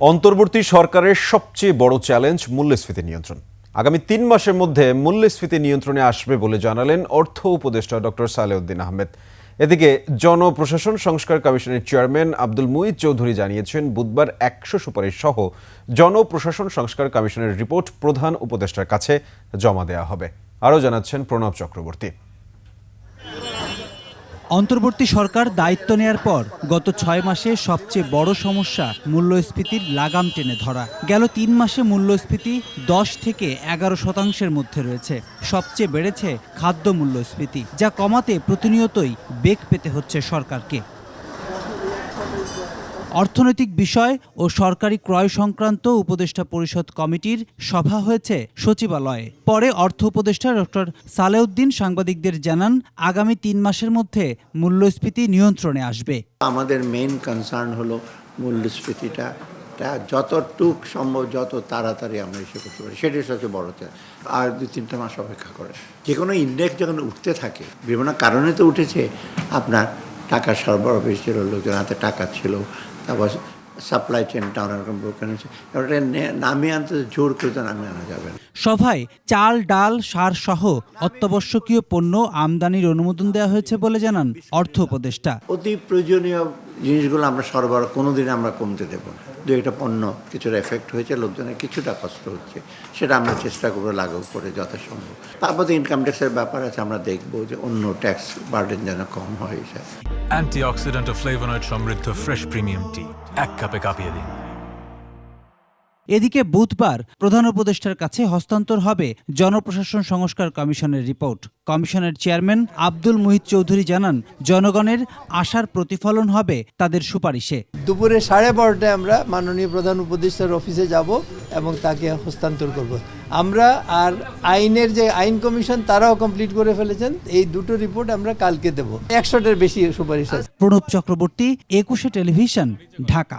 অন্তর্বর্তী সরকারের সবচেয়ে বড় চ্যালেঞ্জ মূল্যস্ফীতি নিয়ন্ত্রণ। আগামী তিন মাসের মধ্যে মূল্যস্ফীতি নিয়ন্ত্রণে আসবে বলে জানালেন অর্থ উপদেষ্টা ডক্টর সালেউদ্দিন আহমেদ। এদিকে জনপ্রশাসন সংস্কার কমিশনের চেয়ারম্যান আব্দুল মুইদ চৌধুরী জানিয়েছেন, বুধবার একশো সুপারিশ সহ জনপ্রশাসন সংস্কার কমিশনের রিপোর্ট প্রধান উপদেষ্টার কাছে জমা দেওয়া হবে। আরও জানাচ্ছেন প্রণব চক্রবর্তী। অন্তর্বর্তী সরকার দায়িত্ব নেয়ার পর গত ছয় মাসে সবচেয়ে বড় সমস্যা মূল্যস্ফীতির লাগাম টেনে ধরা। গেল তিন মাসে মূল্যস্ফীতি দশ থেকে এগারো শতাংশের মধ্যে রয়েছে। সবচেয়ে বেড়েছে খাদ্য মূল্যস্ফীতি, যা কমাতে প্রতিনিয়তই বেগ পেতে হচ্ছে সরকারকে। অর্থনৈতিক বিষয় ও সরকারি ক্রয় সংক্রান্ত উপদেষ্টা পরিষদ কমিটির সভা হয়েছে সচিবালয়ে। পরে অর্থ উপদেষ্টা ডক্টর সালেউদ্দিন সাংবাদিকদের জানান, আগামী তিন মাসের মধ্যে মূল্যস্ফীতি নিয়ন্ত্রণে আসবে। আমাদের মেইন কনসার্ন হলো মূল্যস্ফীতিটা। যতটুক সম্ভব, যত তাড়াতাড়ি আমরা এসে করতে পারি, সেটাই সবচেয়ে বড় চ্যালেঞ্জ। আর দুই তিনটা মাস অপেক্ষা করে। যে কোনো ইন্ডেক্স যখন উঠতে থাকে, বিভিন্ন কারণে তো উঠেছে, আপনার টাকা সরবরাহ বেশি ছিল লোকজন হাতে টাকা ছিল তারপর সাপ্লাই চেনটা রকম ব্রোকেন হয়েছে। ওটা নামিয়ে আনতে জোর করে তো নামিয়ে আনা যাবে সভায় চাল ডাল সার সহ অত্যাবশ্যকীয় পণ্য আমদানির অনুমোদন দেওয়া হয়েছে বলে জানান অর্থ উপদেষ্টা। অতি প্রয়োজনীয় জিনিসগুলো আমরা সরবরাহ কোনো কোনোদিন আমরা কমতে দেবো না। দু একটা পণ্য কিছুটা এফেক্ট হয়েছে, লোকজনের কিছুটা কষ্ট হচ্ছে, সেটা আমরা চেষ্টা করব লাগু করে যথাসম্ভব। তারপর ইনকাম ট্যাক্সের ব্যাপার আছে, আমরা দেখব যে অন্য ট্যাক্স বার্ডেন যেন কম হয় অ্যান্টি অক্সিডেন্ট ও ফ্লেভোনয়েড সমৃদ্ধ ফ্রেশ প্রিমিয়াম টি এক কাপে কাঁপিয়ে দিন। এদিকে বুধবার প্রধান উপদেষ্টার কাছে হস্তান্তর হবে জনপ্রশাসন সংস্কার কমিশনের রিপোর্ট। কমিশনের চেয়ারম্যান আব্দুল মুহিত চৌধুরী জানান জনগণের আশার প্রতিফলন হবে তাদের সুপারিশে। দুপুরে সাড়ে বারোটায় আমরা মাননীয় প্রধান উপদেষ্টার অফিসে যাব এবং তাকে হস্তান্তর করব। আমরা আর আইনের যে আইন কমিশন তারাও কমপ্লিট করে ফেলেছেন। এই দুটো রিপোর্ট আমরা কালকে দেব। একশোটার বেশি সুপারিশ আছে। প্রণব চক্রবর্তী একুশে টেলিভিশন ঢাকা।